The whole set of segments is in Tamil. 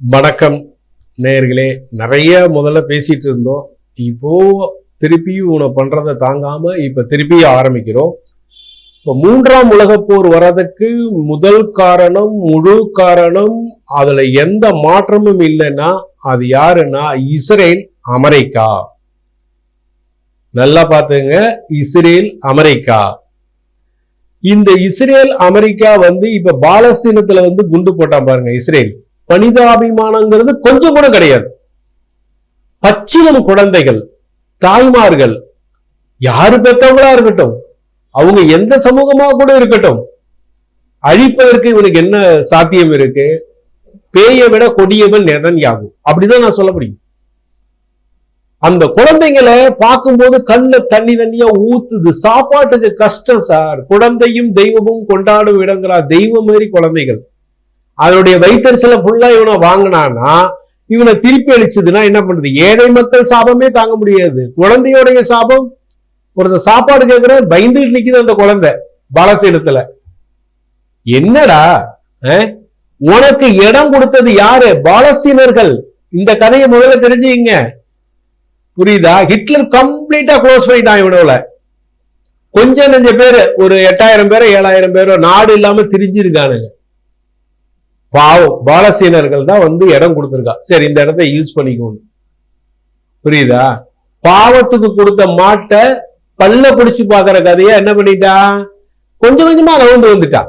வணக்கம் நேயர்களே. நிறைய முதல்ல பேசிட்டு இருந்தோம். இப்போ திருப்பியும் உன பண்றதை தாங்காம இப்ப திருப்பியும் ஆரம்பிக்கிறோம். இப்போ மூன்றாம் உலக போர் வர்றதுக்கு முதல் காரணம் முழு காரணம் அதுல எந்த மாற்றமும் இல்லைன்னா அது யாருன்னா இஸ்ரேல் அமெரிக்கா. நல்லா பார்த்துங்க. Israel America. இந்த இஸ்ரேல் அமெரிக்கா வந்து இப்ப பாலஸ்தீனத்துல வந்து குண்டு போட்டான் பாருங்க இஸ்ரேல். மனிதாபிமானங்கிறது கொஞ்சம் கூட கிடையாது. பச்சிலம் குழந்தைகள் தாய்மார்கள் யாரு பெற்றவங்களா இருக்கட்டும் அவங்க எந்த சமூகமா கூட இருக்கட்டும் அழிப்பதற்கு இவனுக்கு என்ன சாத்தியம் இருக்கு? பேயை விட கொடியவன் நெதன்யாகும் அப்படிதான் நான் சொல்ல முடியும். அந்த குழந்தைங்களை பார்க்கும்போது கண்ணுல தண்ணி தண்ணியா ஊத்துது. சாப்பாட்டுக்கு கஷ்டம் சார். குழந்தையும் தெய்வமும் கொண்டாடும் இடங்களா தெய்வம் மாதிரி குழந்தைகள். அதனுடைய வைத்தறிச்சல ஃபுல்லா இவனை வாங்கினானா இவனை திருப்பி அளிச்சதுன்னா என்ன பண்றது ஏழை மக்கள் சாபமே தாங்க முடியாது. குழந்தையோடைய சாபம்? ஒருத்தர் சாப்பாடு கேட்கிற பயந்துட்டு நிக்குது அந்த குழந்தை பாலசீனத்துல. என்னடா? அஹ்? உனக்கு இடம் கொடுத்தது யாரு? பாலஸ்தீனர்கள் இந்த கதையை முதல்ல தெரிஞ்சுங்க புரியுதா? ஹிட்லர் கம்ப்ளீட்டா க்ளோஸ் பண்ணிட்டான் இவனோல கொஞ்சம் நெஞ்ச பேரு ஒரு எட்டாயிரம் பேரோ ஏழாயிரம் பேரோ நாடு இல்லாம திரிஞ்சிருக்கானுங்க. பாவம் பாலசீனர்கள் தான் வந்து இடம் கொடுத்துருக்கா. சரி இந்த இடத்த யூஸ் பண்ணிக்கணும் புரியுதா? பாவத்துக்கு கொடுத்த மாட்டை பல்ல பிடிச்சு பாக்குற கதையா என்ன பண்ணிட்டா? கொஞ்சம் கொஞ்சமா நகர்ந்து வந்துட்டா.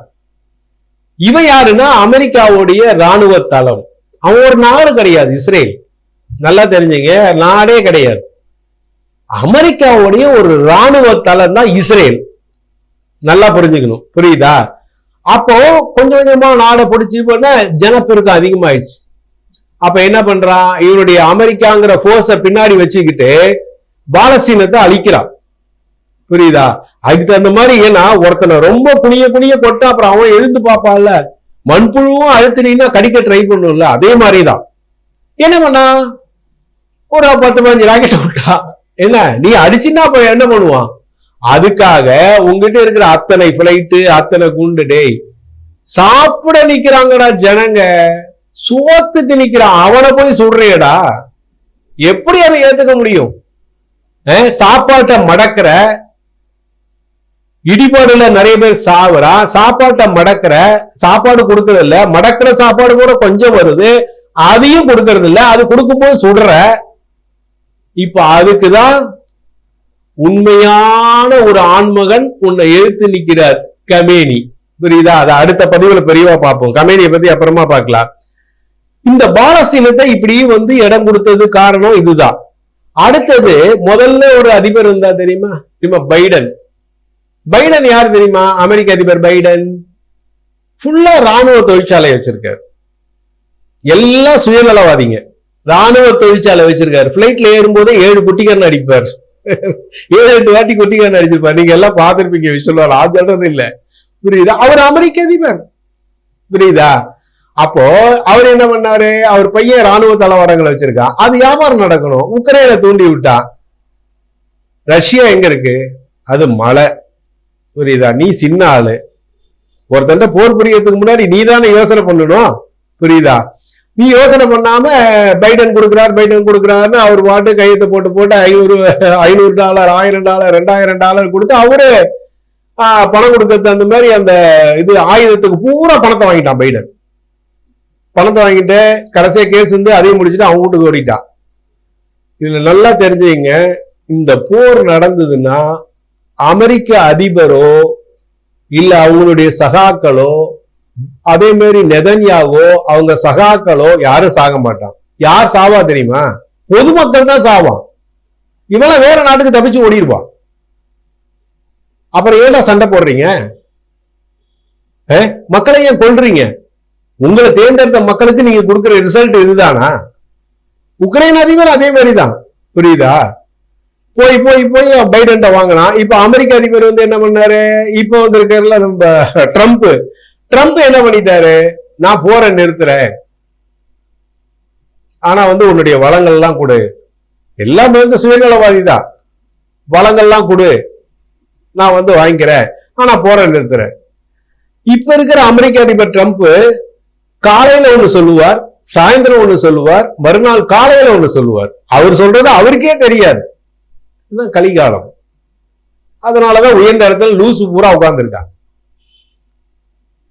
இவன் யாருன்னா அமெரிக்காவுடைய ராணுவ தளம். அவன் ஒரு நாடு கிடையாது இஸ்ரேல். நல்லா தெரிஞ்சுங்க நாடே கிடையாது. அமெரிக்காவுடைய ஒரு ராணுவ தளம் தான் இஸ்ரேல். நல்லா புரிஞ்சுக்கணும். புரியுதா? அப்போ கொஞ்சம் கொஞ்சமா நாடை பிடிச்சி பண்ண ஜனப்பெருக்கம் அதிகமாயிடுச்சு. அப்ப என்ன பண்றான் இவனுடைய அமெரிக்காங்கிற போர்ஸ பின்னாடி வச்சுக்கிட்டு பாலசீனத்தை அழிக்கிறான் புரியுதா? அதுக்கு தகுந்த மாதிரி ஏன்னா ஒருத்தனை ரொம்ப குனிய குனிய கொட்டு அப்புறம் அவன் எழுந்து பார்ப்பான்ல. மண்புழுவும் அழுத்தினா கடிக்க ட்ரை பண்ணும்ல. அதே மாதிரிதான். என்ன பண்ணா? ஒரு பத்து பதினஞ்சு ராக்கெட் விட்டா. என்ன? நீ அடிச்சுன்னா அப்ப என்ன பண்ணுவான்? அதுக்காக உங்ககிட்ட இருக்கிற அத்தனை பிளைட்டு அத்தனை குண்டு டேய் சாப்பிட நிக்கிறாங்கடா ஜனங்க. சோத்துக்கு நிக்கிறான் அவனை போய் சுடுறியடா எப்படி அதை ஏத்துக்க முடியும்? அஹ், சாப்பாட்டை மடக்கிற இடிபாடுல நிறைய பேர் சாவுறா. சாப்பாட்டை மடக்கிற சாப்பாடு கொடுக்கறது இல்ல மடக்கிற சாப்பாடு கூட கொஞ்சம் வருது. அதையும் கொடுக்கறது இல்ல அது கொடுக்கும்போது சுடுற. இப்ப அதுக்குதான் உண்மையான ஒரு ஆண்மகன் உன்னை எழுத்து நிற்கிறார். கமேனி. புரியுதா? அதை அடுத்த பதிவுல பெரியவா பார்ப்போம். கமேனியை பத்தி அப்புறமா பார்க்கலாம். இந்த பாலஸ்தீனத்தை இப்படி வந்து இடம் கொடுத்தது காரணம் இதுதான். அடுத்தது முதல்ல ஒரு அதிபர் இருந்தா தெரியுமா? தெரியுமா? பைடன். பைடன் யார் தெரியுமா? அமெரிக்க அதிபர் பைடன். ஃபுல்லா ராணுவ தொழிற்சாலை வச்சிருக்காரு. எல்லாம் சுயநலவாதிங்க. ராணுவ தொழிற்சாலை வச்சிருக்காரு. பிளைட்ல ஏறும்போது ஏழு குட்டிக்காரன் அடிப்பார். ஏழு எட்டு வாட்டி குட்டிக்காரன் அடிச்சிருப்பார் நீங்க எல்லாம் பார்த்துருப்பீங்க விஷயம் நான் இல்ல. புரியுதா? அவர் அமெரிக்க அதிபர். புரியுதா? அப்போ அவர் என்ன பண்ணாரு? அவர் பையன் ராணுவ தளவாடங்களை வச்சிருக்கா. அது வியாபாரம் நடக்கணும். உக்ரைனை தூண்டி விட்டா. ரஷ்யா எங்க இருக்கு? அது மலை புரியுதா? நீ சின்ன ஆளு. ஒருத்தன்ட்ட போர் புரியறதுக்கு முன்னாடி நீ தானே யோசனை பண்ணணும். புரியுதா? நீ யோசனை பண்ணாம பைடன் கொடுக்குறாரு பைடன் கொடுக்குறாருன்னு அவர் பாட்டு கையத்தை போட்டு போட்டு ஐநூறு ஐநூறு டாலர் ஆயிரம் டாலர் ரெண்டாயிரம் டாலர் கொடுத்து அவரு பணம் கொடுக்கறது அந்த மாதிரி அந்த இது ஆயுதத்துக்கு பூரா பணத்தை வாங்கிட்டான் பைடன். பணத்தை வாங்கிட்டு கடைசியா கேஸ் வந்து அதையும் முடிச்சுட்டு அவங்க வீட்டுக்கு ஓடிட்டான். இதுல நல்லா தெரிஞ்சுங்க இந்த போர் நடந்ததுன்னா அமெரிக்க அதிபரோ இல்ல அவங்களுடைய சகாக்களோ அதே மாதிரி நெதன்யாவோ அவங்க சகாக்களோ யாரும் சாக மாட்டான் யார் சாவா தெரியுமா? பொதுமக்கள் தான் சாவான். இவெல்லாம் வேற நாட்டுக்கு தப்பிச்சு ஓடிடுவான் அப்புறம் ஏன்டா சண்டை போடுறீங்க? மக்களை ஏன் கொல்றீங்க? உங்களை தேர்ந்தெடுத்த மக்களுக்கு நீங்க கொடுக்குற ரிசல்ட் இதுதானா? உக்ரைன் அதிபர் அதே மாதிரி தான் புரியுதா? போய் போய் போய் பைடன் வாங்கினான். இப்ப அமெரிக்க அதிபர் வந்து என்ன பண்ணாரு? இப்ப வந்திருக்காருல நம்ம ட்ரம்ப் ட்ரம்ப் என்ன பண்ணிட்டாரு? நான் போறேன் நிறுத்துறேன். ஆனா வந்து உன்னுடைய வளங்கள்லாம் கொடு. எல்லாமே வந்து சுயநலவாதி தான் வளங்கள்லாம் கொடு. நான் வந்து வாங்கிக்கிறேன். ஆனா போறேன் நிறுத்துறேன். இப்ப இருக்கிற அமெரிக்க அதிபர் ட்ரம்ப் காலையில ஒண்ணு சொல்லுவார் சாயந்தரம் ஒண்ணு சொல்லுவார் மறுநாள் காலையில ஒண்ணு சொல்லுவார். அவர் சொல்றது அவருக்கே தெரியாது. கலிகாலம். அதனாலதான் உயர்ந்த இடத்துல லூசு பூரா உட்கார்ந்துருக்காங்க.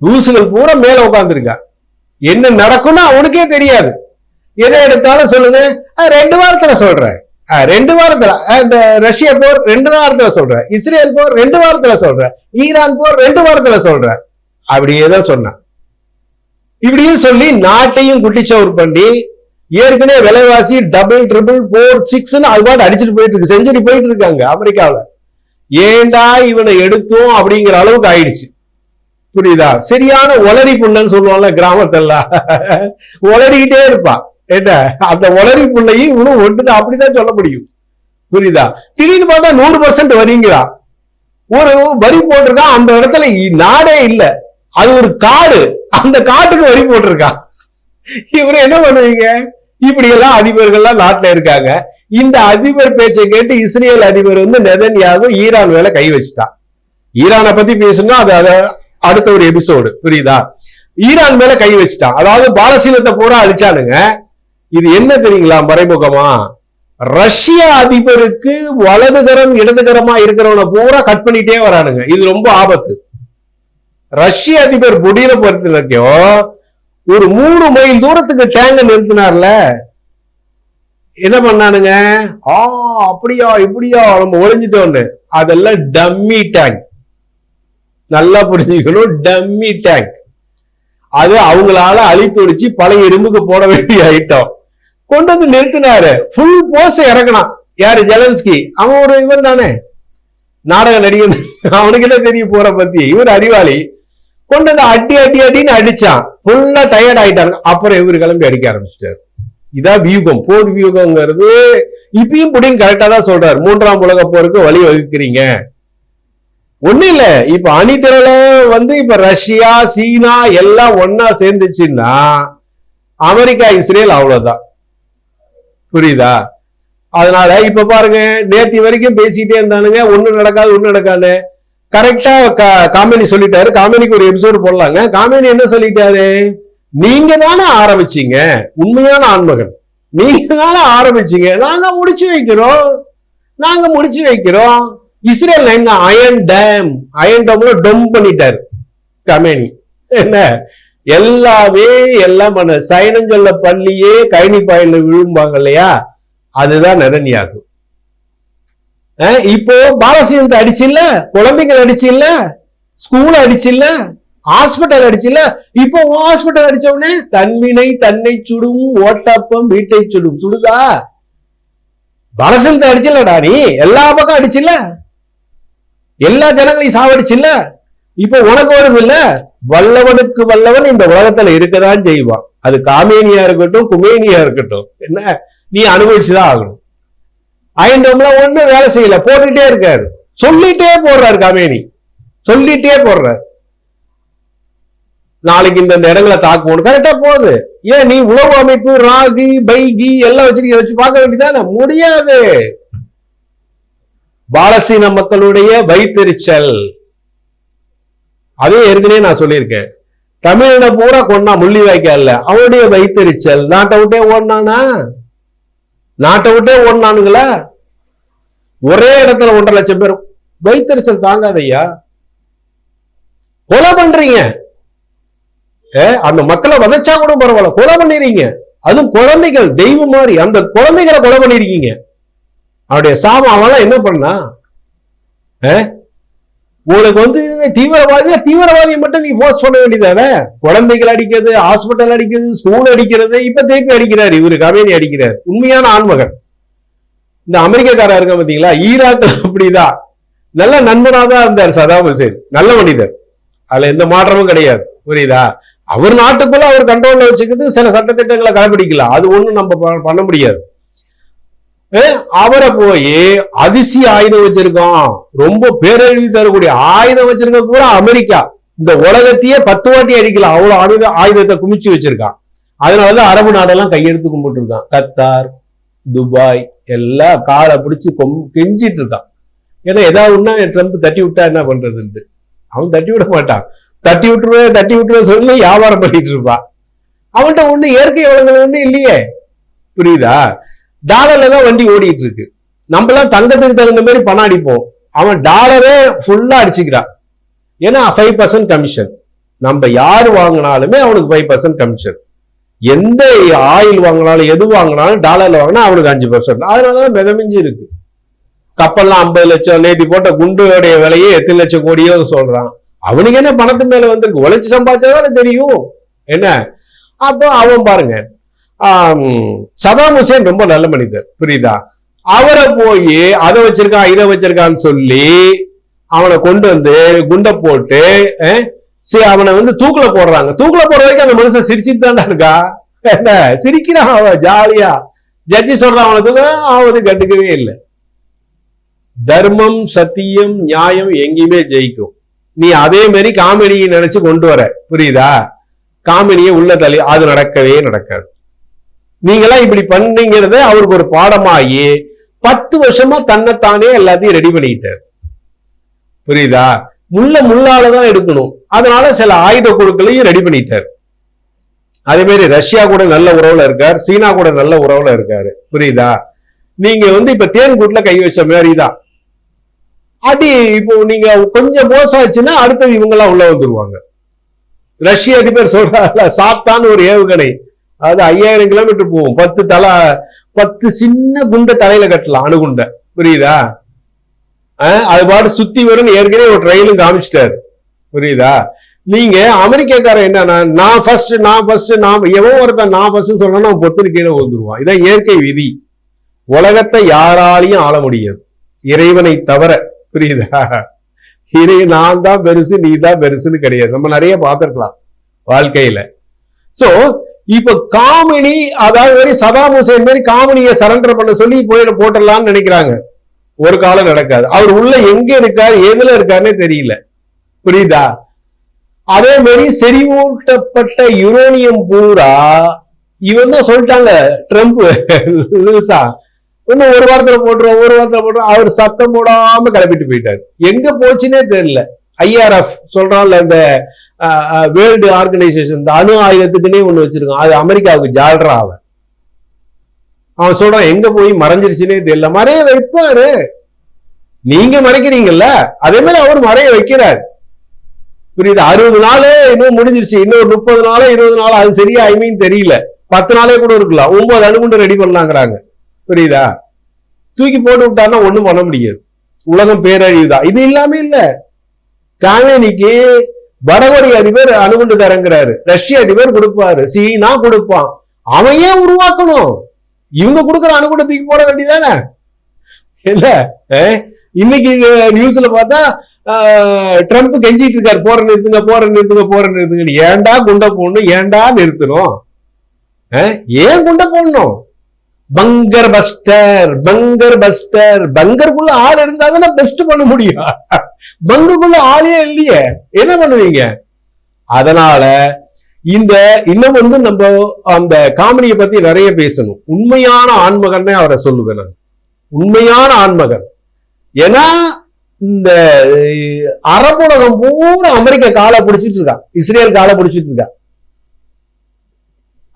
லூசுகள் பூரா மேல உட்காந்துருக்கா என்ன நடக்கும்னு அவனுக்கே தெரியாது. எதை எடுத்தாலும் சொல்லுங்க ரெண்டு வாரத்துல சொல்றேன். ரெண்டு வாரத்துல இந்த ரஷ்யா போர் ரெண்டு வாரத்துல சொல்றேன். இஸ்ரேல் போர் ரெண்டு வாரத்துல சொல்றேன். ஈரான் போர் ரெண்டு வாரத்துல சொல்றேன். அப்படியே தான் சொன்னான். இப்படியே சொல்லி நாட்டையும் குட்டிச்சவர் பண்ணி ஏற்கனவே விலைவாசி டபுள் ட்ரிபிள் போர் சிக்ஸ்னு அது பாட்டு அடிச்சுட்டு போயிட்டு இருக்கு. செஞ்சுரி போயிட்டு இருக்காங்க அமெரிக்காவுல. ஏண்டா இவனை எடுத்தோம்? அப்படிங்கிற அளவுக்கு ஆயிடுச்சு. புரியுதா? சரியான ஒளரி புள்ளன்னு சொல்லுவாங்கல்ல கிராமத்தெல்லாம். ஒளரிக்கிட்டே இருப்பான் என்ன அந்த ஒளரி புள்ளையும் இவனும் ஒன்று அப்படிதான் சொல்ல முடியும். புரியுதா? திடீர்னு பார்த்தா நூறு பர்சன்ட் வரிங்களா ஒரு வரி போட்டிருக்கான் அந்த இடத்துல நாடே இல்ல. அது ஒரு காடு. அந்த காட்டுக்கு வரி போட்டிருக்கான் இவரு என்ன பண்ணுவீங்க? இப்படி எல்லாம் அதிபர்கள்லாம் நாட்டுல இருக்காங்க. இந்த அதிபர் பேச்சை கேட்டு இஸ்ரேல் அதிபர் வந்து நெதன்யாவும் ஈரான் மேல கை வச்சுட்டான் ஈரானை பத்தி பேசணும்னா அது அத அடுத்த ஒரு எபிசோடு புரியுதா? ஈரான் மேல கை வச்சுட்டான். அதாவது பாலசீனத்தை பூரா அழிச்சானுங்க. இது என்ன தெரியுங்களா மறைமுகமா? ரஷ்ய அதிபருக்கு வலதுகரம் இடதுகரமா இருக்கிறவனை பூரா கட் பண்ணிட்டே வரானுங்க. இது ரொம்ப ஆபத்து. ரஷ்ய அதிபர் புடின பொறுத்த வரைக்கும் ஒரு மூணு மைல் தூரத்துக்கு டேங்க நிறுத்தினார்ல. என்ன பண்ணானுங்க? ஆ அப்படியா இப்படியா நம்ம ஒளிஞ்சிட்டோன்னு அதெல்லாம் டம்மி டேங்க் நல்லா புரிஞ்சுக்கணும். டம்மி டேங்க் அது அவங்களால அழித்துடிச்சு பழைய இரும்புக்கு போட வேண்டிய ஐட்டம் கொண்டு வந்து நிறுத்தினாரு. ஃபுல் போஸ் இறக்கணும் யாரு? ஜெலன்ஸ்கி அவன் ஒரு இவன் தானே. நாடக நடிகன். அவனுக்கு என்ன தெரியும் போற பத்தி? இவர் அறிவாளி. கொண்டு வந்து அடி அடி அடின்னு அடிச்சான். ஃபுல்லா டயர்ட் ஆயிட்டாங்க அப்புறம் இவர் கிளம்பி அடிக்க ஆரம்பிச்சிட்டாரு. இதான் வியூகம். போர் வியூகம்ங்கிறது இப்பயும் புடின் கரெக்டா தான் சொல்றாரு. மூன்றாம் உலக போருக்கு வழி வகுக்கிறீங்க. ஒண்ணு இல்ல. இப்ப அணிதிரள வந்து இப்ப ரஷ்யா சீனா எல்லாம் ஒன்னா சேர்ந்துச்சுன்னா அமெரிக்கா இஸ்ரேல் அவ்வளவுதான். புரியுதா? அதனால இப்ப பாருங்க நேத்தி வரைக்கும் பேசிட்டே இருந்தானுங்க. ஒண்ணு நடக்காது ஒண்ணு நடக்காது. கரெக்டா காமெடி சொல்லிட்டாரு. காமெடிக்கு ஒரு எபிசோடு போடலாங்க. காமெடி என்ன சொல்லிட்டாரு? நீங்க தானே ஆரம்பிச்சீங்க. உண்மையான ஆண்மகன். நீங்க தானே ஆரம்பிச்சீங்க. நாங்க முடிச்சு வைக்கிறோம். நாங்க முடிச்சு வைக்கிறோம். இஸ்ரேல் எங்க? அயன் டேம் அயன் டேம்ல டொம் பண்ணிட்டாரு. கமேனி என்ன? எல்லாமே எல்லாம் பண்ண சைனஞ்சொல்ல பள்ளியே கைனி பாயில விழும்பாங்க இல்லையா? அதுதான் நெதன்யாகு அஹ் இப்போ பாலசீனத்தை அடிச்சு இல்ல? குழந்தைகள் அடிச்சு இல்ல? ஸ்கூல் அடிச்சு இல்ல? ஹாஸ்பிட்டல் அடிச்சு இல்ல? இப்போ ஹாஸ்பிட்டல் அடிச்ச உடனே தன்வினை தன்னை சுடும் ஓட்டப்பம் வீட்டை சுடும். சுடுதா? பாலசீனத்தை அடிச்சில்லடா நீ? எல்லா பக்கம் அடிச்சுல எல்லா ஜனங்களையும் சாவடிச்சில்ல இப்போ உனக்கு வரும் இல்ல? வல்லவனுக்கு வல்லவன் இந்த உலகத்துல இருக்கதான் செய்வான். அது காமேனியா இருக்கட்டும் குமேனியா இருக்கட்டும். என்ன? நீ அனுபவிச்சுதான் ஆகணும். ஐண்டம்ல ஒண்ணு வேலை செய்யல போட்டுட்டே இருக்காரு. சொல்லிட்டே போடுறாரு காமேனி. சொல்லிட்டே போடுறாரு. நாளைக்கு இந்த இடங்களை தாக்குவோம் கரெக்டா போகுது. ஏன் நீ உளவு அமைப்பு ராகி பைகி எல்லாம் வச்சிருக்க வச்சு பார்க்க வேண்டியதானே? முடியாது. பாலசீன மக்களுடைய வைத்தெரிச்சல். அதே ஏற்கனவே நான் சொல்லியிருக்கேன். தமிழனை பூரா கொண்டா முள்ளி வாய்க்கால அவனுடைய வைத்தெரிச்சல். நாட்டை விட்டே ஓடினானா? நாட்டை விட்டே ஓடனானுங்களா? ஒரே இடத்துல ஒன்றரை லட்சம் பேர். வைத்தெரிச்சல் தாங்காதையா கொலை பண்றீங்க. ஏ, அந்த மக்களை வதச்சா கூட பரவாயில்ல. கொலை பண்ணிடுறீங்க அதுவும் குழந்தைகள் தெய்வம் மாதிரி. அந்த குழந்தைகளை கொலை பண்ணிருக்கீங்க. அவருடைய சாபம் அவெல்லாம் என்ன பண்ணா? உங்களுக்கு வந்து தீவிரவாதி தீவிரவாதியை? மட்டும் நீ போஸ்ட் பண்ண வேண்டியதானே? குழந்தைகள் அடிக்கிறது ஹாஸ்பிட்டல் அடிக்கிறது ஸ்கூல் அடிக்கிறது இப்ப திருப்பி அடிக்கிறார். இவரு கமேனி அடிக்கிறார். உண்மையான ஆண்மகன். இந்த அமெரிக்கக்காரர் இருக்க பாத்தீங்களா ஈராக் அப்படிதான். நல்ல நண்பனா தான் இருந்தார் சதாம் ஹுசேன். நல்ல மனிதர். அதுல எந்த மாற்றமும் கிடையாது. புரியுதா? அவர் நாட்டுக்குள்ள அவர் கண்ட்ரோல்ல வச்சுக்கிறது சில சட்டத்திட்டங்களை கடைபிடிக்கலாம். அது ஒண்ணும் நம்ம ப- பண்ண முடியாது. அவரை போய் அதிசய ஆயுதம் வச்சிருக்கோம் ரொம்ப பேரழிவு தரக்கூடிய ஆயுதம் வச்சிருக்க கூட அமெரிக்கா. இந்த உலகத்தையே பத்து வாட்டி அடிக்கலாம் அவ்வளவு ஆயுத ஆயுதத்தை குமிச்சு வச்சிருக்கான். அதனாலதான் அரபு நாடெல்லாம் கையெடுத்து கும்பிட்டு இருக்கான் கத்தார் துபாய் எல்லாம் காலை பிடிச்சு கொம் கெஞ்சிட்டு இருக்கான் ஏன்னா ஏதாவது ஒண்ணா ட்ரம்ப் தட்டி விட்டா என்ன பண்றதுன்ட்டு. அவன் தட்டி விட மாட்டான். தட்டி விட்டுருவேன் தட்டி விட்டுருவேன் சொல்லி வியாபாரம் பண்ணிட்டு இருப்பான். அவன்கிட்ட ஒண்ணு இயற்கை வளங்கள் ஒண்ணு இல்லையே. புரியுதா? டாலர்ல தான் வண்டி ஓடிட்டு இருக்கு நம்மளாம் தங்கத்துக்கு தகுந்த மாதிரி பணம் அடிப்போம். அவன் டாலரே ஃபுல்லா அடிச்சுக்கிறான். ஏன்னா ஃபைவ் பர்சன்ட் கமிஷன் நம்ம யார் வாங்கினாலுமே அவனுக்கு ஃபைவ் பர்சன்ட் கமிஷன் எந்த ஆயில் வாங்கினாலும் எது வாங்கினாலும் டாலர்ல வாங்கினா அவனுக்கு அஞ்சு பர்சன்ட் அதனாலதான் மிதமிஞ்சு இருக்கு. கப்பல்லாம் ஐம்பது லட்சம் நேத்தி போட்ட குண்டுடைய விலையே எத்தனை லட்சம் கோடியோ சொல்றான். அவனுக்கு என்ன பணத்து மேல வந்திருக்கு? உழைச்சு சம்பாதிச்சாதானே தெரியும். என்ன? அப்போ அவன் பாருங்க சதாம் ஹுசேன் ரொம்ப நல்ல மனிதர் புரியுதா? அவரை போய் அதை வச்சிருக்கான் இதை வச்சிருக்கான்னு சொல்லி அவனை கொண்டு வந்து குண்டை போட்டு சரி அவனை வந்து தூக்குல போடுறாங்க. தூக்குல போற வரைக்கும் அந்த மனுஷன் சிரிச்சுட்டு தான்டா இருக்கா? என்ன? சிரிக்கிறான் அவன் ஜாலியா. ஜட்ஜி சொல்றான் அவனை தூக்க அவனு கண்டுக்கவே இல்லை. தர்மம் சத்தியம் நியாயம் எங்கேயுமே ஜெயிக்கும். நீ அதே மாதிரி காமெடியை நினைச்சு கொண்டு வர புரியுதா? காமெடியை உள்ள தள்ளி அது நடக்கவே நடக்காது. நீங்களாம் இப்படி பண்ணீங்கிறத அவருக்கு ஒரு பாடமாகி பத்து வருஷமா தன்னைத்தானே எல்லாத்தையும் ரெடி பண்ணிக்கிட்டார். புரியுதா? முள்ள முள்ளால தான் எடுக்கணும். அதனால சில ஆயுத குழுக்களையும் ரெடி பண்ணிட்டார். அதே மாதிரி ரஷ்யா கூட நல்ல உறவுல இருக்கார். சீனா கூட நல்ல உறவுல இருக்காரு. புரியுதா? நீங்க வந்து இப்ப தேன்கூட்டுல கை வச்ச மாதிரி தான். அடி இப்போ நீங்க கொஞ்சம் மோசாச்சுன்னா அடுத்தது இவங்க எல்லாம் உள்ள வந்துருவாங்க. ரஷ்ய அதிபர் சொல்றாருல சாத்தான்னு ஒரு ஏவுகணை. அது ஐயாயிரம் கிலோமீட்டர் போகும் பத்து தலை பத்து சின்ன குண்டை தலையில கட்டலாம் அணுகுண்டை. புரியுதா? அது பாட்டு சுத்தி வரும்னு ஏற்கனவே ஒரு ட்ரெயிலும் காமிச்சிட்டாரு. புரியுதா? நீங்க அமெரிக்காக்காரன் என்னன்னா நான் ஃபர்ஸ்ட் நான் ஃபர்ஸ்ட் நான் எவன் ஒருத்தன் நான் ஃபர்ஸ்ட் சொன்னா அவன் பொத்துன்னு கீழே வந்துருவான் இதான் இயற்கை விதி. உலகத்தை யாராலையும் ஆள முடியாது. இறைவனை தவிர. புரியுதா? இறை நான் தான் பெருசு நீ தான் பெருசுன்னு கிடையாது. நம்ம நிறைய பார்த்துருக்கலாம் வாழ்க்கையில. சோ இப்ப காமினி அதாவது மாதிரி சதாம் ஹுசேன் மாதிரி காமினியை சரண்டர் பண்ண சொல்லி போயிட போட்டுடலாம்னு நினைக்கிறாங்க. ஒரு காலம் நடக்காது. அவர் உள்ள எங்க இருக்காரு எதுல இருக்காருன்னே தெரியல. புரியுதா? அதே மாதிரி செறிவூட்டப்பட்ட யுரோனியம் பூரா இவன் தான் சொல்லிட்டாங்க ட்ரம்ப் லூசா. இன்னும் ஒரு வாரத்துல போட்டுருவோம் ஒரு வாரத்துல போட்டுருவோம். அவர் சத்தம் போடாம கிளப்பிட்டு போயிட்டாரு. எங்க போச்சுன்னே தெரியல. ஐஆர்எஃப் சொல்றான்ல இந்த வேர்ல்டு ஆர்கனைசேஷன் இந்த அணு ஆயுதத்துக்குன்னே ஒண்ணு வச்சிருக்கான். அது அமெரிக்காவுக்கு ஜால்ரா அவன். அவன் சொல்றான் எங்க போய் மறைஞ்சிருச்சுன்னே தெரியல. மறைய வைப்பாரு. நீங்க மறைக்கிறீங்கல்ல? அதே மாதிரி அவர் மறைய வைக்கிறார். புரியுது? அறுபது நாள் இன்னும் முடிஞ்சிருச்சு. இன்னொரு முப்பது நாளோ இருபது நாளோ அது சரியா ஐ மீன் தெரியல. பத்து நாளே கூட இருக்கலாம். ஒன்பது அணுகுண்டு ரெடி பண்ணலாங்கிறாங்க புரியுதா? தூக்கி போட்டு விட்டாருன்னா ஒண்ணும் பண்ண முடியாது. உலகம் பேரழிவுதான். இது இல்லாம இல்ல. காவேனிக்கு வடகொரிய அதிபர் அணுகுண்டு தரங்கிறாரு ரஷ்ய அதிபர் கொடுப்பாரு. சீனா கொடுப்பான். அவையே உருவாக்கணும்? இவங்க கொடுக்குற அணுகுண்ட தூக்கி போட வேண்டியதானே? இல்ல இன்னைக்கு நியூஸ்ல பார்த்தா ஆஹ், ட்ரம்ப் கெஞ்சிட்டு இருக்காரு. போற நிறுத்துங்க போற நிறுத்துங்க போற நிறுத்துங்க ஏன்டா குண்டை போடணும்? ஏன்டா நிறுத்தணும்? ஏன் குண்டை போடணும்? பங்கர் பஸ்டர் பங்கர் பஸ்டர். பங்கருக்குள்ள ஆள் இருந்தா பெஸ்ட் பண்ண முடியும். பங்குக்குள்ள ஆளே இல்லையே. என்ன பண்ணுவீங்க? அதனால இந்த இன்னும் வந்து நம்ம அந்த காமெடியை பத்தி நிறைய பேசணும். உண்மையான ஆன்மகன் அவரை சொல்லுவேன் நான். உண்மையான ஆண்மகன். ஏன்னா இந்த அஹ், அரபுலகம் பூரா அமெரிக்க காலை பிடிச்சிட்டு இருக்கா. இஸ்ரேல் காலை பிடிச்சிட்டு இருக்கா.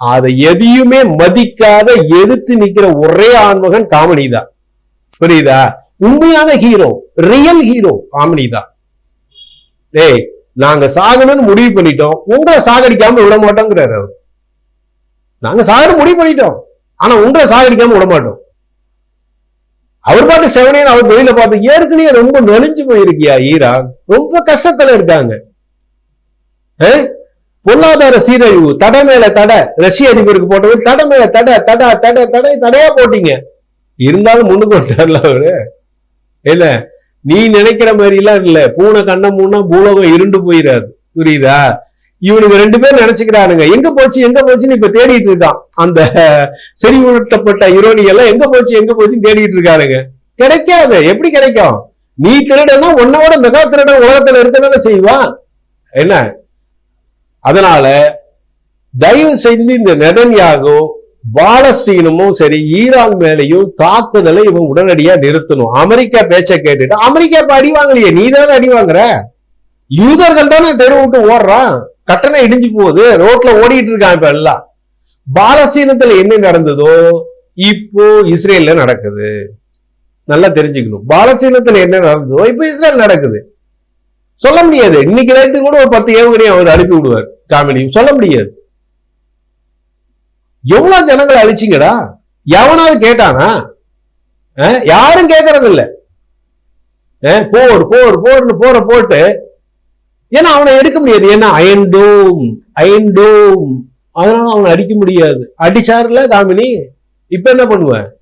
அதை எதையுமே மதிக்காத எதிர்த்து நிக்கிற ஒரே ஆண்மகன் காமெடி தான் புரியுதா? உண்மையான ஹீரோ ரியல் ஹீரோ காமெடி தான். டேய் நாங்க சாகணும்னு முடிவு பண்ணிட்டோம். உங்களை சாகடிக்காம விட மாட்டோங்கிறாரு அவர். நாங்க சாகணும் முடிவு பண்ணிட்டோம். ஆனா உங்களை சாகடிக்காம விட மாட்டோம். அவர் பாட்டு செவனே அவர் தொழில பார்த்து ஏற்கனவே ரொம்ப நெளிஞ்சு போயிருக்கியா ஈரான் ரொம்ப கஷ்டத்துல இருக்காங்க. பொருளாதார சீரழிவு தடை மேல தடை ரஷ்ய அதிபருக்கு போட்டது தடை மேல தடை தடை தடை தடை தடையா போட்டீங்க. இருந்தாலும் முன்னுக்கு வந்துட்டார்ல அவரு. இல்ல நீ நினைக்கிற மாதிரி எல்லாம் இல்ல. பூனை கண்ண மூணா பூலோகம் இருண்டு போயிடாது புரியுதா? இவனுங்க ரெண்டு பேரும் நினைச்சுக்கிறானுங்க. எங்க போச்சு எங்க போச்சுன்னு இப்ப தேடிட்டு இருக்கான். அந்த செறிவூட்டப்பட்ட இரோனி எல்லாம் எங்க போச்சு எங்க போச்சுன்னு தேடிட்டு இருக்கானுங்க. கிடைக்காது. எப்படி கிடைக்கும்? நீ திருடனா உன்னோட மெகா திருடன் உலகத்துல இருக்கதானே செய்வான். என்ன? அதனால தயவு செய்து இந்த நெதன்யாகோ பாலஸ்தீனமும் சரி ஈரான் மேலையும் தாக்குதலை இவன் உடனடியா நிறுத்தணும். அமெரிக்கா பேச்ச கேட்டுட்டு அமெரிக்கா இப்ப அடி வாங்கலையே நீ தானே அடி வாங்குற? யூதர்கள் தானே தெரு விட்டு ஓடுறான். கட்டணம் இடிஞ்சு போகுது ரோட்ல ஓடிட்டு இருக்கான் இப்ப எல்லாம். பாலஸ்தீனத்துல என்ன நடந்ததோ இப்போ இஸ்ரேல்ல நடக்குது. நல்லா தெரிஞ்சுக்கணும். பாலஸ்தீனத்துல என்ன நடந்ததோ இப்போ இஸ்ரேல் நடக்குது. சொல்ல முடியாது. இன்னைக்கு நேரத்துக்கு கூட ஒரு பத்து ஏவுகணை அவர் அனுப்பி விடுவார் காமெடியும் சொல்ல முடியாது. எவ்வளவு ஜனங்களை அழிச்சிங்கடா? எவனாவது கேட்டானா? யாரும் கேட்கறது இல்லை போடு போர் போர் போர்னு போற போட்டு ஏன்னா அவனை எடுக்க முடியாது. ஏன்னா அயன்டோம் அயன்டோம். அதனால அவனை அடிக்க முடியாது. அடிச்சாருல காமினி? இப்ப என்ன பண்ணுவேன்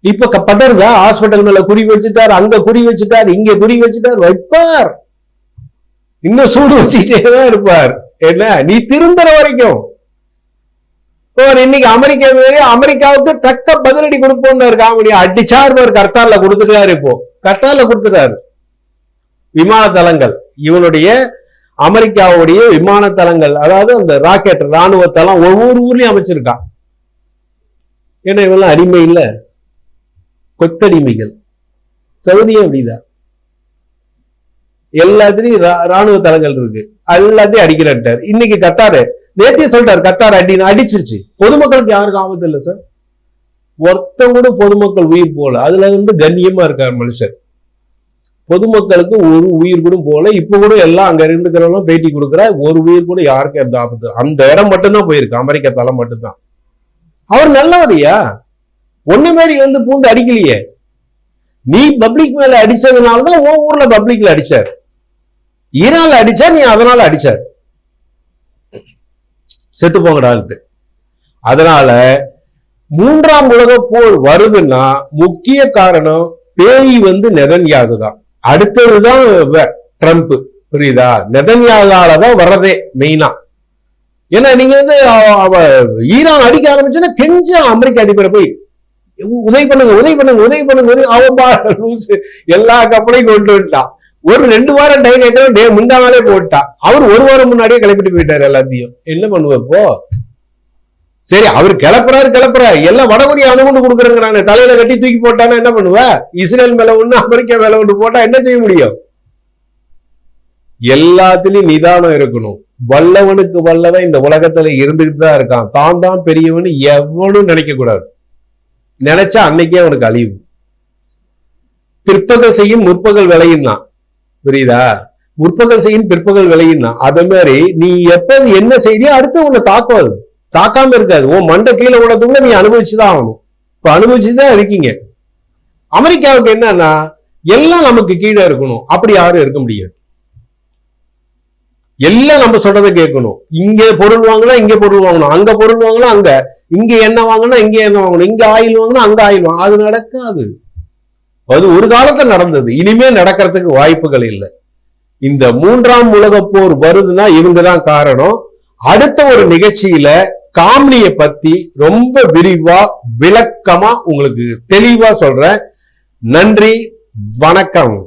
இப்ப க- பதறுதா? ஹாஸ்பிட்டல் மேல குறி வச்சுட்டார் அங்க குறி வச்சுட்டார் இங்க குறி வச்சுட்டார் வைப்பார். இன்னும் சூடு வச்சுக்கிட்டே தான் இருப்பார். என்ன? நீ திருந்துற வரைக்கும். அவர் இன்னைக்கு அமெரிக்கா அமெரிக்காவுக்கு தக்க பதிலடி கொடுப்போம் காமெடி அடிச்சார் பாரு கர்த்தார்ல கொடுத்துட்டாரு இப்போ. கர்த்தார்ல கொடுத்துட்டாரு விமான தளங்கள் இவனுடைய அமெரிக்காவுடைய விமான தளங்கள் அதாவது அந்த ராக்கெட் ராணுவ தளம் ஒவ்வொரு ஊர்லயும் அமைச்சிருக்கான். ஏன்னா இவெல்லாம் அடிமை இல்ல. கொத்தடிமைகள். சவுதியும் அப்படிதான். எல்லாத்துலயும் ராணுவ தளங்கள் இருக்கு. எல்லாத்தையும் அடிக்கிறார் இன்னைக்கு கத்தாரு. நேத்தியே சொல்லிட்டார் கத்தார் அடின்னு அடிச்சிருச்சு. பொதுமக்களுக்கு யாருக்கும் ஆபத்து இல்லை சார். ஒருத்தவங்க கூட பொதுமக்கள் உயிர் போல அதுல வந்து கண்ணியமா இருக்கார் மனுஷன் பொதுமக்களுக்கு ஒரு உயிர் கூட போல இப்ப கூட எல்லாம் அங்க இருந்துக்கிறவங்களும் பேட்டி கொடுக்குற ஒரு உயிர் கூட யாருக்கும் எந்த ஆபத்து அந்த இடம் மட்டும்தான் போயிருக்கு. அமெரிக்கா தலை மட்டும்தான். அவர் நல்லவரையா? ஒண்ணு மாதிரி வந்து பூந்து அடிக்கலையே. நீ பப்ளிக் மேல அடிச்சதுனாலதான் உன் ஊர்ல பப்ளிக்ல அடிச்சார். ஈரான்ல அடிச்சா நீ அதனால அடிச்சார். செத்து போங்கடான்ட்டு அதனால மூன்றாம் உலக போர் வருதுன்னா முக்கிய காரணம் பேய் வந்து நெதன்யாகு தான் அடுத்ததுதான் ட்ரம்ப். புரியுதா? நெதன்யாகால தான் வர்றதே மெயினா. ஏன்னா நீங்க வந்து அவ- ஈரான் அடிக்க ஆரம்பிச்சுன்னா கெஞ்ச அமெரிக்க அடிப்படை போய் உதவி பண்ணுங்க உதவி பண்ணுங்க உதவி பண்ணுங்க அவன் பா எல்லா கப்பலையும் கொண்டு வந்துட்டான். ஒரு ரெண்டு வாரம் டைம் கேட்கறோம் டே முந்தாமலே போட்டான் அவர் ஒரு வாரம் முன்னாடியே கிளப்பிட்டு போயிட்டாரு எல்லாத்தையும். என்ன பண்ணுவப்போ சரி அவர் கிளப்புறாரு கிளப்புறாரு. எல்லாம் வடகொடி அணுகுண்டு கொடுக்குறேங்கிறாங்க தலையில கட்டி தூக்கி போட்டானா என்ன பண்ணுவ? இஸ்ரேல் மேல ஒண்ணு அமெரிக்கா மேல ஒண்ணு போட்டா என்ன செய்ய முடியும்? எல்லாத்துலயும் நிதானம் இருக்கணும். வல்லவனுக்கு வல்லவன் இந்த உலகத்துல இருந்துகிட்டு தான் இருக்கான். தான் தான் பெரியவனு எவனும் நினைக்க கூடாது நினைச்சா அன்னைக்கே அவனுக்கு அழிவு. பிற்பகல் செய்யும் முற்பகல் விளையும் தான். புரியுதா? முற்பகல் செய்யும் பிற்பகல் விளையும் தான் அதே மாதிரி நீ எப்ப என்ன செய்தியோ அடுத்து உன்னை தாக்கம் அது தாக்காம இருக்காது. உன் மண்டை கீழே விடத்துக்குள்ள நீ அனுபவிச்சுதான் ஆகணும். இப்ப அனுபவிச்சுதான் இருக்கீங்க. அமெரிக்காவுக்கு என்னன்னா எல்லாம் நமக்கு கீழே இருக்கணும். அப்படி யாரும் இருக்க முடியாது. எல்லாம் நம்ம சொல்றதை கேட்கணும். இங்க பொருள் வாங்கினா இங்க பொருள் வாங்கணும். அங்க பொருள் வாங்கினா அங்க. இங்க எண்ணெய் வாங்கினா இங்க எண்ணெய் வாங்கணும். இங்க ஆயில் வாங்கினா அங்க ஆயில் வாங்கணும். அது நடக்காது. அது ஒரு காலத்துல நடந்தது. இனிமே நடக்கிறதுக்கு வாய்ப்புகள் இல்லை. இந்த மூன்றாம் உலக போர் வருதுன்னா இவங்கதான் காரணம். அடுத்த ஒரு நிகழ்ச்சியில காம்னிய பத்தி ரொம்ப விரிவா விளக்கமா உங்களுக்கு தெளிவா சொல்றேன். நன்றி வணக்கம்.